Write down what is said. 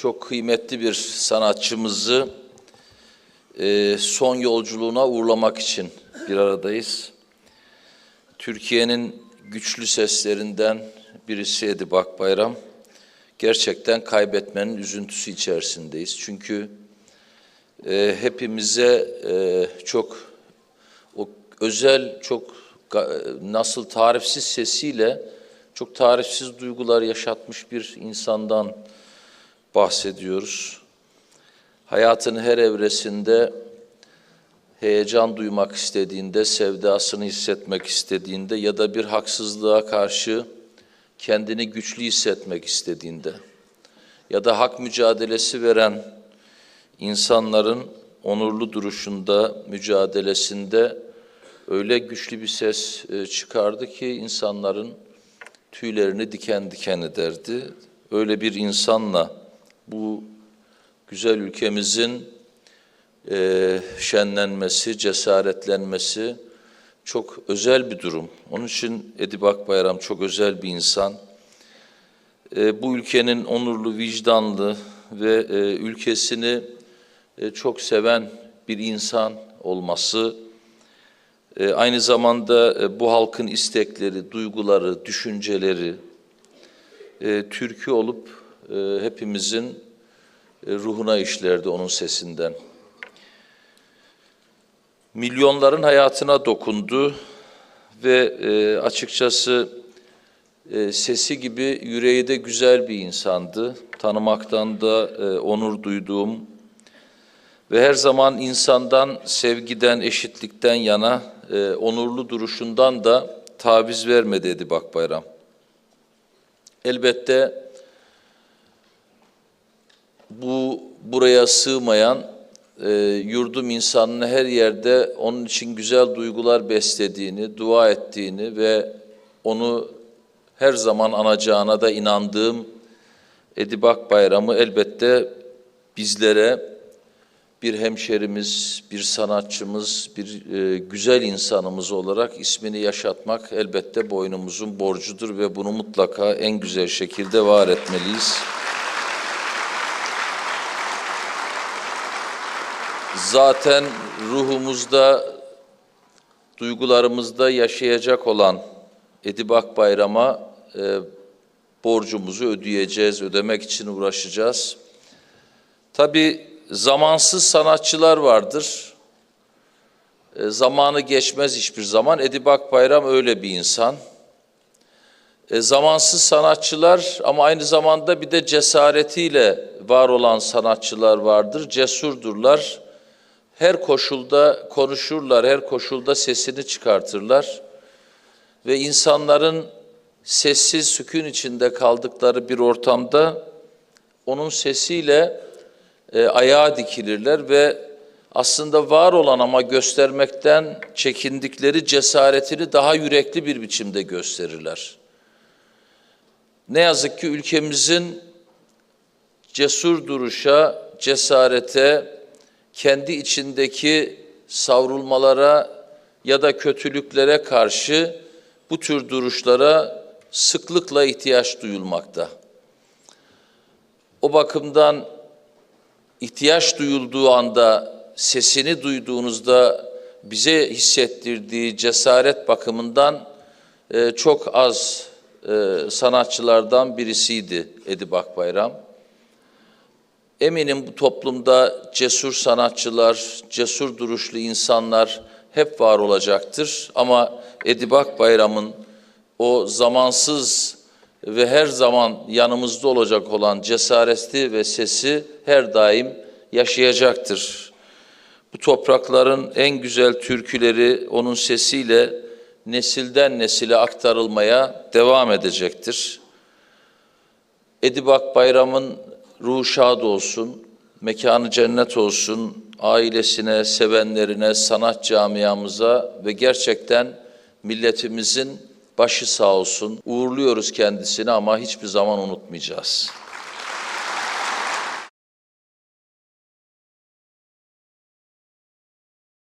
çok kıymetli bir sanatçımızı e, son yolculuğuna uğurlamak için bir aradayız. Türkiye'nin güçlü seslerinden birisi Edip Akbayram. Gerçekten kaybetmenin üzüntüsü içerisindeyiz. Çünkü e, hepimize e, çok o özel, çok nasıl tarifsiz sesiyle çok tarifsiz duygular yaşatmış bir insandan bahsediyoruz. Hayatın her evresinde heyecan duymak istediğinde, sevdasını hissetmek istediğinde ya da bir haksızlığa karşı kendini güçlü hissetmek istediğinde ya da hak mücadelesi veren insanların onurlu duruşunda, mücadelesinde öyle güçlü bir ses e, çıkardı ki insanların tüylerini diken diken ederdi. Öyle bir insanla bu güzel ülkemizin e, şenlenmesi, cesaretlenmesi çok özel bir durum. Onun için Edip Akbayram çok özel bir insan. E, bu ülkenin onurlu, vicdanlı ve e, ülkesini e, çok seven bir insan olması, e, aynı zamanda e, bu halkın istekleri, duyguları, düşünceleri, e, türkü olup e, hepimizin ruhuna işlerdi onun sesinden. Milyonların hayatına dokundu ve e, açıkçası e, sesi gibi yüreği de güzel bir insandı. Tanımaktan da e, onur duyduğum ve her zaman insandan, sevgiden, eşitlikten yana e, onurlu duruşundan da taviz vermedi Edip Akbayram. Elbette bu buraya sığmayan e, yurdum insanını her yerde onun için güzel duygular beslediğini, dua ettiğini ve onu her zaman anacağına da inandığım Edip Akbayram'ı elbette bizlere bir hemşerimiz, bir sanatçımız, bir e, güzel insanımız olarak ismini yaşatmak elbette boynumuzun borcudur ve bunu mutlaka en güzel şekilde var etmeliyiz. Zaten ruhumuzda, duygularımızda yaşayacak olan Edip Akbayram'a e, borcumuzu ödeyeceğiz, ödemek için uğraşacağız. Tabii zamansız sanatçılar vardır. E, zamanı geçmez hiçbir zaman. Edip Akbayram öyle bir insan. E, zamansız sanatçılar ama aynı zamanda bir de cesaretiyle var olan sanatçılar vardır. Cesurdurlar. Her koşulda konuşurlar, her koşulda sesini çıkartırlar. Ve insanların sessiz sükun içinde kaldıkları bir ortamda onun sesiyle e, ayağa dikilirler ve aslında var olan ama göstermekten çekindikleri cesaretini daha yürekli bir biçimde gösterirler. Ne yazık ki ülkemizin cesur duruşa, cesarete, kendi içindeki savrulmalara ya da kötülüklere karşı bu tür duruşlara sıklıkla ihtiyaç duyulmakta. O bakımdan ihtiyaç duyulduğu anda sesini duyduğunuzda bize hissettirdiği cesaret bakımından e, çok az e, sanatçılardan birisiydi Edip Akbayram. Eminim bu toplumda cesur sanatçılar, cesur duruşlu insanlar hep var olacaktır. Ama Edip Akbayram'ın o zamansız ve her zaman yanımızda olacak olan cesareti ve sesi her daim yaşayacaktır. Bu toprakların en güzel türküleri onun sesiyle nesilden nesile aktarılmaya devam edecektir. Edip Akbayram'ın ruhu şad olsun, mekanı cennet olsun, ailesine, sevenlerine, sanat camiamıza ve gerçekten milletimizin başı sağ olsun. Uğurluyoruz kendisini ama hiçbir zaman unutmayacağız.